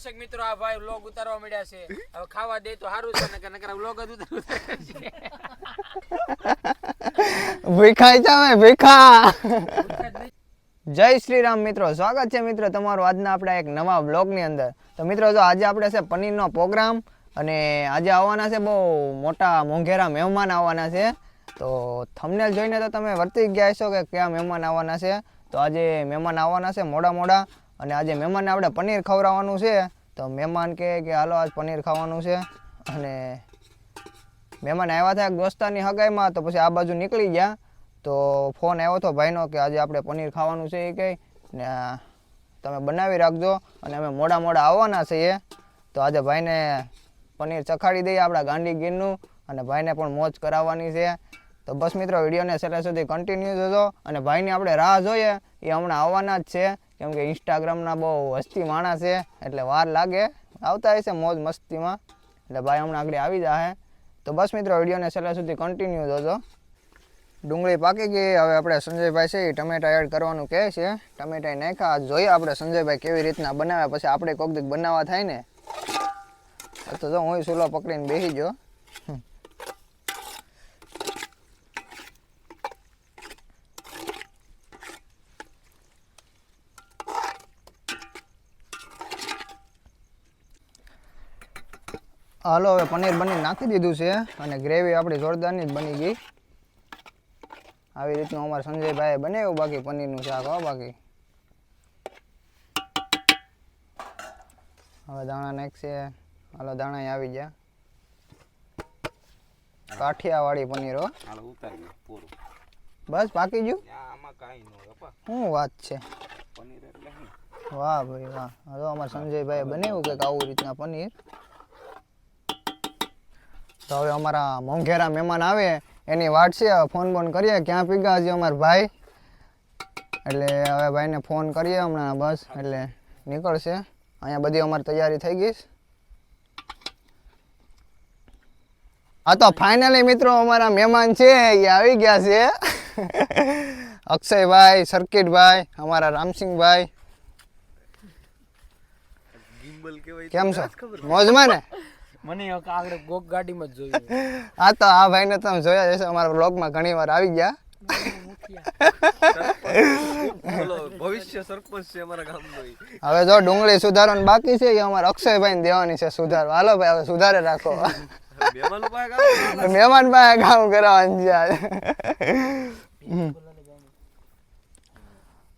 દર્શક મિત્રો આ ભાઈ વ્લોગ ઉતારવા મળ્યા છે. હવે ખાવા દે તો સારું છે નકર નકર વ્લોગ જ ઉતારવું છે. ભીખાઈ જાવે ભીખા. જય શ્રી રામ મિત્રો સ્વાગત છે મિત્રો તમારું આજના આપણા એક નવા બ્લોગની અંદર. તો મિત્રો જો આજે આપણે છે પનીરનો પ્રોગ્રામ અને આજે આવવાના છે બહુ મોટા મોંઘેરા મહેમાન આવવાના છે. તો થંબનેલ જોઈને તો તમે વર્તી ગયા છો કે કયા મહેમાન આવવાના છે? તો આજે મહેમાન આવવાના છે મોડા મોડા અને આજે મહેમાનને આપણે પનીર ખવડાવવાનું છે, તો મહેમાન કહે કે હાલો આજ પનીર ખાવાનું છે. અને મહેમાન આવ્યા હતા એક દોસ્તારની હગાઈમાં, તો પછી આ બાજુ નીકળી ગયા. તો ફોન આવ્યો હતો ભાઈનો કે આજે આપણે પનીર ખાવાનું છે એ કંઈ. ને તમે બનાવી રાખજો, અને અમે મોડા મોડા આવવાના છીએ. તો આજે ભાઈને પનીર ચખાડી દઈએ આપણા ગાંડી ગીરનું, અને ભાઈને પણ મોજ કરાવવાની છે. તો બસ મિત્રો, વિડીયોને છેલ્લે સુધી કન્ટિન્યુ જોજો, અને ભાઈની આપણે રાહ જોઈએ, એ હમણાં આવવાના જ છે. કેમ કે ઇન્સ્ટાગ્રામના બહુ હસ્તી માણસ છે, એટલે વાર લાગે. આવતા હશે મોજ મસ્તીમાં. એટલે ભાઈ હમણાં આગળ આવી જાય તો બસ મિત્રો, વિડીયોને છેલ્લા સુધી કન્ટિન્યુ જોજો. ડુંગળી પાકી ગઈ. હવે આપણે સંજયભાઈ છે એ ટમેટા એડ કરવાનું કહે છે. ટમેટા નાખ્યા. જોઈએ આપણે સંજયભાઈ કેવી રીતના બનાવે. પછી આપણે કોક દીક બનાવવા થાય ને. તો જો હું ચૂલો પકડીને બેસી ગયો. હાલો હવે પનીર બની નાખી દીધું છે અને ગ્રેવી આપણી જોરદારની જ બની ગઈ. આવી રીતનું અમારે સંજયભાઈએ બનાવ્યું બાકી પનીરનું શાક હો બાકી. હવે દાણા નાખશે. હાલો દાણા આવી ગયા. કાઠિયાવાડી પનીર હો. બસ પાકી ગયું? શું વાત છે? વાહ ભાઈ વાહ. હવે અમારે સંજયભાઈ બનાવ્યું કે આવું રીતના પનીર. તો હવે અમારા મોંઘેરા મહેમાન આવે એની વાટ છે ફોન બોન કરીએ ક્યાં પીગા હજી અમારા ભાઈ? એટલે હવે ભાઈને ફોન કરીએ હમણાં બસ એટલે નીકળશે. અહીંયા બધી અમારી તૈયારી થઈ ગઈ હા તો ફાઇનલી મિત્રો અમારા મહેમાન છે એ આવી ગયા છે. અક્ષયભાઈ સર્કિટભાઈ અમારા રામસિંહભાઈ. કેમ છો? મોજમાં ને? મને આગળ ગોક ગાડીમાં જ જોયું. હા તો આ ભાઈને તમે જોયા જશે અમારા બ્લોગમાં ઘણી વાર આવી ગયા. ભવિષ્ય સરપંચ છે અમારા ગામનો હવે જો ડુંગળી સુધારવાનું બાકી છે એ અમારા અક્ષયભાઈને દેવાની છે સુધારવા. હાલો ભાઈ હવે સુધારે રાખો. મહેમાનો પાસે ગામ મહેમાન પાસે કામ કરાવવાનું છે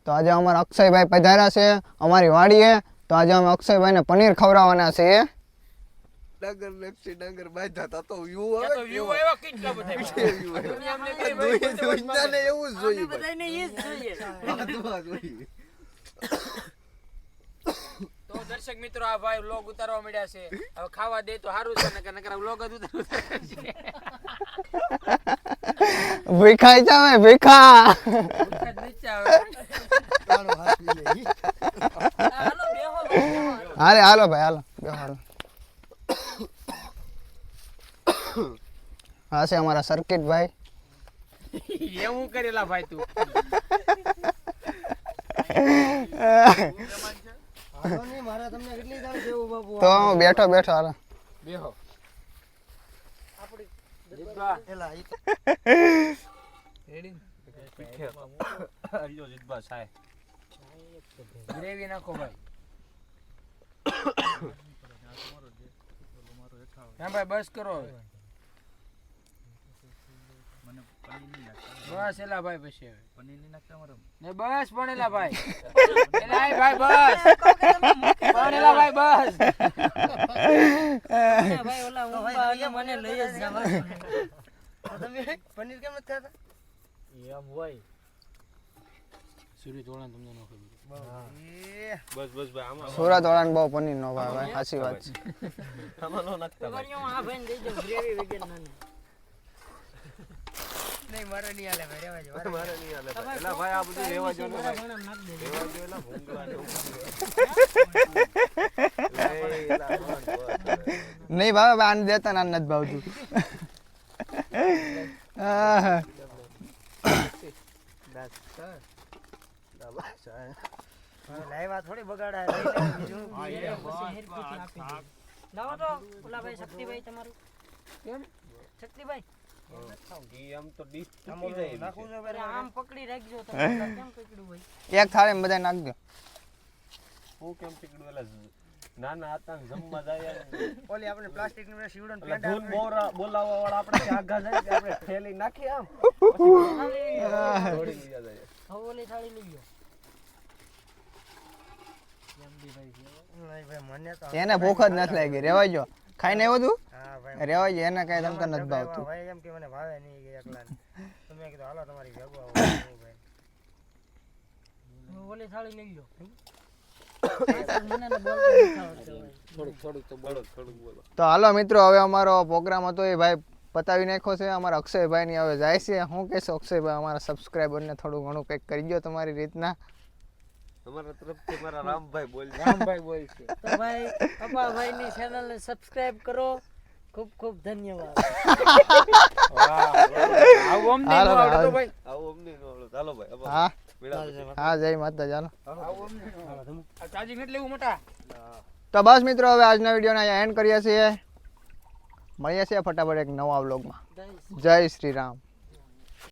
તો આજે અમારા અક્ષયભાઈ પધાર્યા છે અમારી વાડીએ. તો આજે અમે અક્ષયભાઈને પનીર ખવડાવવાના છીએ. ડાંગર લેપ્સી ડાંગર બાંધ્યા તા તો વ્યૂ આવે તો વ્યૂ આવ્યો કેટલા બધા દુનિયાને એવું જ જોઈએ. બધાયને ઈ જ જોઈએ. વાતમાં જોઈએ. તો દર્શક મિત્રો આ ભાઈ વ્લોગ ઉતારવા મળ્યા છે. હવે ખાવા દે તો સારું છે નકર નકર વ્લોગ જ ઉતારવા છે. ભીખાઈ જાવે ભીખા ભૂખ જ નીચે આવે. હાલો બેહો બેહો. હાલે હાલો ભાઈ હાલો બેહો હાલો. હા છે અમારા સર્કિટ ભાઈ એવું કરેલા ભાઈ તું તો હું બેઠો બેઠો હાલો બેહો જીતબા. રેડી હરિયો જીતબા સાહેબ. ગ્રેવી નાખો ભાઈ હા ભાઈ બસ કરો હવે. બસ એલા ભાઈ પછી હવે. ને બસ પણ એલા ભાઈ. બસ ભણેલા ભાઈ બસ. પણ એલા ભાઈ બસ. સુરી તોડા તમને નો ખબર બસ બસ ભાઈ આમાં સુરત વાળાને બહુ પનીર નો ભાવ ભાઈ સાચી વાત છે આમાં નો નાખતા ભાઈ. મારે નહીં હાલે ભાઈ. એલા ભાઈ આ બધું રહેવા દ્યો ને ભાઈ. રહેવા દ્યો એલા ભૂંગળા ને. નહીં ભાવે આને દેતા ને નથી ભાવતું. દાબા, સાહેબ. લાવ્યા થોડી બગાડા લઈ લે બીજું પછી હેરકીથી લાવો તો ઓલા ભાઈ શક્તિભાઈ તમારું કેમ શક્તિભાઈ નાખું હું કેમ પીકડું એલા નાના હતા જમવા જાય ઓલી આપણે પ્લાસ્ટિકનું ધૂન બોરા બોલાવવા વાળા આપણે આગા જાય આપણે થેલી નાખી આમ. દોડી લીધા જાય ઓલી થાળી લઈ ગયો એને ભૂખ જ નથી લાગી. રેવા જો ખાઈને આવ્યો તું? રેવા જો એને કઈ તમતા નથી ભાવતું. ભાઈ એમ કે મને ભાવે નહીં કે એકલા તો કીધું હાલો તમારી ભેગો આવો. ભાઈ ઓલી થાળી લઈ થોડુંક તો હાલો મિત્રો હવે અમારો પ્રોગ્રામ હતો એ ભાઈ પતાવી નાખ્યો છે. અમારા અક્ષયભાઈ ની હવે જાય છે. હું કહેશો અક્ષયભાઈ અમારા સબસ્ક્રાઈબરને થોડું ઘણું કંઈક કરી દો તમારી રીતના. અમારા તરફથી મારા રામભાઈ બોલ રામભાઈ બોલ છે તો ભાઈ અપાભાઈ ની ચેનલ ને સબસ્ક્રાઇબ કરો. ખૂબ ખૂબ ધન્યવાદ. આવું અમને નો ન ભાઈ. આવું અમને નો આવડે. ચાલો ભાઈ. હા. હા જય માતા જાનો આવું અમને આ ચાર્જિંગ એટલે એવું મોટા? તો બસ મિત્રો હવે આજના વિડીયોને અહીંયા એન્ડ કરીએ છીએ. મળીએ છીએ ફટાફટ એક નવા વ્લોગમાં જય શ્રી રામ.